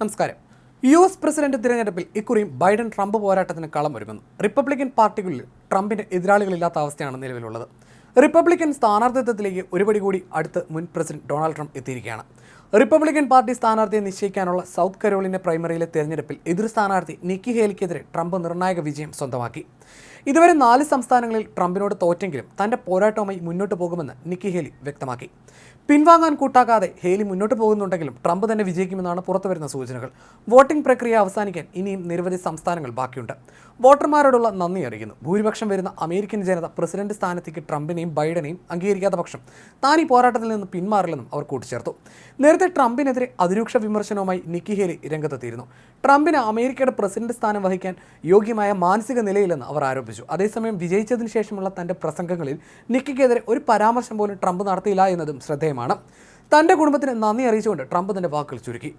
നമസ്കാരം. U S president തിരഞ്ഞെടുപ്പിൽ ഇക്കുറിയും Biden Trump പോരാട്ടത്തിന് കളമൊരുങ്ങുന്നു റിപ്പബ്ലിക്കൻ പാർട്ടികളിൽ ട്രംപിന് എതിരാളികളില്ലാത്ത അവസ്ഥയാണ് നിലവിലുള്ളത്. റിപ്പബ്ലിക്കൻ സ്ഥാനാർത്ഥിത്വത്തിലേക്ക് ഒരുപടി കൂടി അടുത്ത് മുൻ പ്രസിഡന്റ് ഡൊണാൾഡ് ട്രംപ് എത്തിയിരിക്കുകയാണ്. റിപ്പബ്ലിക്കൻ പാർട്ടി സ്ഥാനാർത്ഥിയെ നിശ്ചയിക്കാനുള്ള സൗത്ത് കരോളിന പ്രൈമറിയിലെ തെരഞ്ഞെടുപ്പിൽ എതിർ സ്ഥാനാർത്ഥി നിക്കി ഹേലിക്കെതിരെ ട്രംപ് നിർണായക വിജയം സ്വന്തമാക്കി. ഇതുവരെ നാല് സംസ്ഥാനങ്ങളിൽ ട്രംപിനോട് തോറ്റെങ്കിലും തന്റെ പോരാട്ടവുമായി മുന്നോട്ട് പോകുമെന്ന് നിക്കി ഹേലി വ്യക്തമാക്കി. പിൻവാങ്ങാൻ കൂട്ടാക്കാതെ ഹേലി മുന്നോട്ട് പോകുന്നുണ്ടെങ്കിലും ട്രംപ് തന്നെ വിജയിക്കുമെന്നാണ് പുറത്തുവരുന്ന സൂചനകൾ. വോട്ടിംഗ് പ്രക്രിയ അവസാനിക്കാൻ ഇനിയും നിരവധി സംസ്ഥാനങ്ങൾ ബാക്കിയുണ്ട്. വോട്ടർമാരോടുള്ള നന്ദി അറിയിക്കുന്നു ഭൂരിപക്ഷം വരുന്ന അമേരിക്കൻ ജനത പ്രസിഡന്റ് സ്ഥാനത്തേക്ക് ട്രംപിനെയും ബൈഡനെയും അംഗീകരിക്കാത്ത പക്ഷം താൻ ഈ പോരാട്ടത്തിൽ നിന്ന് പിന്മാറില്ലെന്നും അവർ കൂട്ടിച്ചേർത്തു. നേരത്തെ ട്രംപിനെതിരെ അതിരൂക്ഷ വിമർശനവുമായി നിക്കി ഹേലി രംഗത്തെത്തിയിരുന്നു. ട്രംപിന് അമേരിക്കയുടെ പ്രസിഡന്റ് സ്ഥാനം വഹിക്കാൻ യോഗ്യമായ മാനസിക നിലയില്ലെന്ന് അവർ ആരോപിച്ചു. അതേസമയം വിജയിച്ചതിന് ശേഷമുള്ള തന്റെ പ്രസംഗങ്ങളിൽ നിക്കിക്കെതിരെ ഒരു പരാമർശം പോലും ട്രംപ് നടത്തിയില്ല എന്നതും ശ്രദ്ധേയമാണ്. തന്റെ കുടുംബത്തിന് നന്ദി അറിയിച്ചുകൊണ്ട് ട്രംപ് തന്റെ വാക്കുകൾ ചുരുക്കി.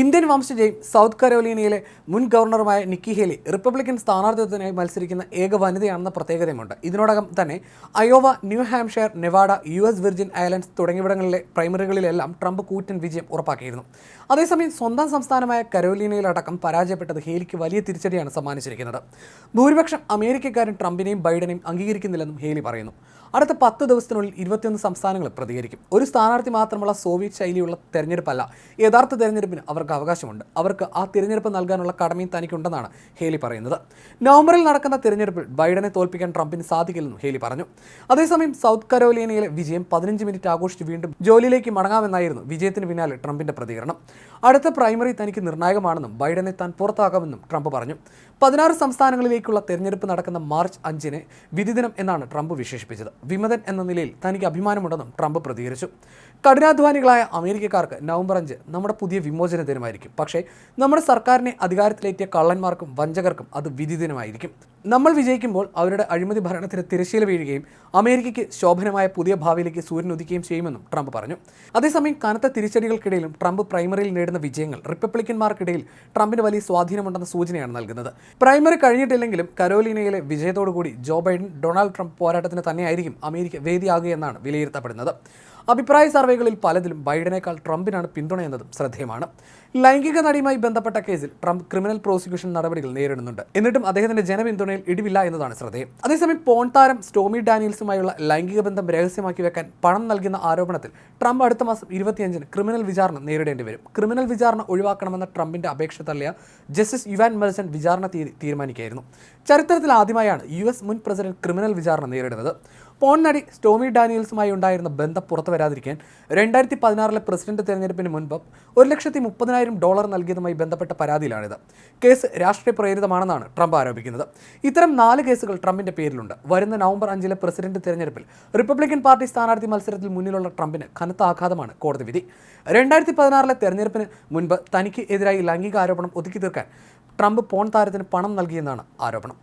ഇന്ത്യൻ വംശജയും സൗത്ത് കരോലീനയിലെ മുൻ ഗവർണറുമായ നിക്കി ഹേലി റിപ്പബ്ലിക്കൻ സ്ഥാനാർത്ഥിത്വത്തിനായി മത്സരിക്കുന്ന ഏക വനിതയാണെന്ന പ്രത്യേകതയുമുണ്ട്. ഇതിനോടകം തന്നെ Iowa New Hampshire Nevada U S Virgin Islands തുടങ്ങിയവിടങ്ങളിലെ പ്രൈമറികളിലെല്ലാം ട്രംപ് കൂറ്റൻ വിജയം ഉറപ്പാക്കിയിരുന്നു. അതേസമയം സ്വന്തം സംസ്ഥാനമായ കരോലീനയിലടക്കം പരാജയപ്പെട്ടത് ഹേലിക്ക് വലിയ തിരിച്ചടിയാണ് സമ്മാനിച്ചിരിക്കുന്നത്. ഭൂരിപക്ഷം അമേരിക്കക്കാരൻ ട്രംപിനെയും ബൈഡനെയും അംഗീകരിക്കുന്നില്ലെന്നും ഹേലി പറയുന്നു. അടുത്ത പത്ത് ദിവസത്തിനുള്ളിൽ ഇരുപത്തിയൊന്ന് സംസ്ഥാനങ്ങൾ പ്രതികരിക്കും. ഒരു സ്ഥാനാർത്ഥി മാത്രമുള്ള സോവിയറ്റ് ശൈലിയുള്ള തെരഞ്ഞെടുപ്പല്ല. യഥാർത്ഥ തെരഞ്ഞെടുപ്പിന് അവർക്ക് അവകാശമുണ്ട്. അവർക്ക് ആ തിരഞ്ഞെടുപ്പ് നൽകാനുള്ള കടമയും തനിക്കുണ്ടെന്നാണ് ഹേലി പറയുന്നത്. നവംബറിൽ നടക്കുന്ന തിരഞ്ഞെടുപ്പിൽ ബൈഡനെ തോൽപ്പിക്കാൻ ട്രംപിന് സാധിക്കില്ലെന്നും ഹേലി പറഞ്ഞു. അതേസമയം സൗത്ത് കരോലിയനയിലെ വിജയം പതിനഞ്ച് മിനിറ്റ് ആഘോഷിച്ച് വീണ്ടും ജോലിയിലേക്ക് മടങ്ങാമെന്നായിരുന്നു വിജയത്തിന് പിന്നാലെ ട്രംപിന്റെ പ്രതികരണം. അടുത്ത പ്രൈമറി തനിക്ക് നിർണായകമാണെന്നും ബൈഡനെ താൻ പുറത്താകാമെന്നും ട്രംപ് പറഞ്ഞു. പതിനാറ് സംസ്ഥാനങ്ങളിലേക്കുള്ള തെരഞ്ഞെടുപ്പ് നടക്കുന്ന മാർച്ച് അഞ്ചിന് വിധിദിനം എന്നാണ് ട്രംപ് വിശേഷിപ്പിച്ചത്. വിമതൻ എന്ന നിലയിൽ തനിക്ക് അഭിമാനമുണ്ടെന്നും ട്രംപ് പ്രതികരിച്ചു. കഠിനാധ്വാനികളായ അമേരിക്കക്കാർക്ക് നവംബർ അഞ്ച് നമ്മുടെ പുതിയ വിമോചന ദിനമായിരിക്കും പക്ഷേ നമ്മുടെ സർക്കാരിനെ അധികാരത്തിലേറ്റിയ കള്ളന്മാർക്കും വഞ്ചകർക്കും അത് വിധി ദിനമായിരിക്കും നമ്മൾ വിജയിക്കുമ്പോൾ അവരുടെ അഴിമതി ഭരണത്തിന് തിരശ്ശീല വീഴുകയും അമേരിക്കയ്ക്ക് ശോഭനമായ പുതിയ ഭാവിയിലേക്ക് സൂര്യൻ ഉദിക്കുകയും ചെയ്യുമെന്നും ട്രംപ് പറഞ്ഞു. അതേസമയം കനത്ത തിരിച്ചടികൾക്കിടയിലും ട്രംപ് പ്രൈമറിയിൽ നേടുന്ന വിജയങ്ങൾ റിപ്പബ്ലിക്കന്മാർക്കിടയിൽ ട്രംപിന് വലിയ സ്വാധീനമുണ്ടെന്ന സൂചനയാണ് നൽകുന്നത്. പ്രൈമറി കഴിഞ്ഞിട്ടില്ലെങ്കിലും കരോലിനയിലെ വിജയത്തോടുകൂടി ജോ ബൈഡൻ ഡൊണാൾഡ് ട്രംപ് പോരാട്ടത്തിന് തന്നെയായിരിക്കും അമേരിക്ക വേദിയാകുകയെന്നാണ് വിലയിരുത്തപ്പെടുന്നത്. അഭിപ്രായ സർവേകളിൽ പലതിലും ബൈഡനേക്കാൾ ട്രംപിനാണ് പിന്തുണയെന്നതും ശ്രദ്ധേയമാണ്. ലൈംഗിക നടിയുമായി ബന്ധപ്പെട്ട കേസിൽ ട്രംപ് ക്രിമിനൽ പ്രോസിക്യൂഷൻ നടപടികൾ നേരിടുന്നുണ്ട്. എന്നിട്ടും അദ്ദേഹത്തിന്റെ ജനപിന്തുണയിൽ ഇടിവില്ല എന്നതാണ് ശ്രദ്ധേയം. അതേസമയം പോൺ താരം സ്റ്റോമി ഡാനിയൽസുമായുള്ള ലൈംഗിക ബന്ധം രഹസ്യമാക്കി വെക്കാൻ പണം നൽകുന്ന ആരോപണത്തിൽ ട്രംപ് അടുത്ത മാസം ഇരുപത്തിയഞ്ചിന് ക്രിമിനൽ വിചാരണ നേരിടേണ്ടി വരും. ക്രിമിനൽ വിചാരണ ഒഴിവാക്കണമെന്ന ട്രംപിന്റെ അപേക്ഷ തള്ളിയ ജസ്റ്റിസ് യുവാൻ മെൽസൺ വിചാരണ തീയതി തീരുമാനിക്കുകയായിരുന്നു. ചരിത്രത്തിൽ ആദ്യമായാണ് യു മുൻ പ്രസിഡന്റ് ക്രിമിനൽ വിചാരണ നേരിടുന്നത്. പോൺ നടി സ്റ്റോമി ഡാനിയൽസുമായി ഉണ്ടായിരുന്ന ബന്ധം പുറത്തു വരാതിരിക്കാൻ രണ്ടായിരത്തി പതിനാറിലെ പ്രസിഡന്റ് തെരഞ്ഞെടുപ്പിന് മുൻപ് ഒരു ലക്ഷത്തി മുപ്പതിനായിരം ഡോളർ നൽകിയതുമായി ബന്ധപ്പെട്ട പരാതിയിലാണിത്. കേസ് രാഷ്ട്രീയ പ്രേരിതമാണെന്നാണ് ട്രംപ് ആരോപിക്കുന്നത്. ഇത്തരം നാല് കേസുകൾ ട്രംപിന്റെ പേരിലുണ്ട്. വരുന്ന നവംബർ അഞ്ചിലെ പ്രസിഡന്റ് തെരഞ്ഞെടുപ്പിൽ റിപ്പബ്ലിക്കൻ പാർട്ടി സ്ഥാനാർത്ഥി മത്സരത്തിൽ മുന്നിലുള്ള ട്രംപിന് കനത്ത ആഘാതമാണ് കോടതി വിധി. രണ്ടായിരത്തി പതിനാറിലെ തെരഞ്ഞെടുപ്പിന് മുൻപ് തനിക്ക് എതിരായി ലൈംഗിക ആരോപണം ഒതുക്കി തീർക്കാൻ ട്രംപ് പോൺ താരത്തിന് പണം നൽകിയെന്നാണ് ആരോപണം.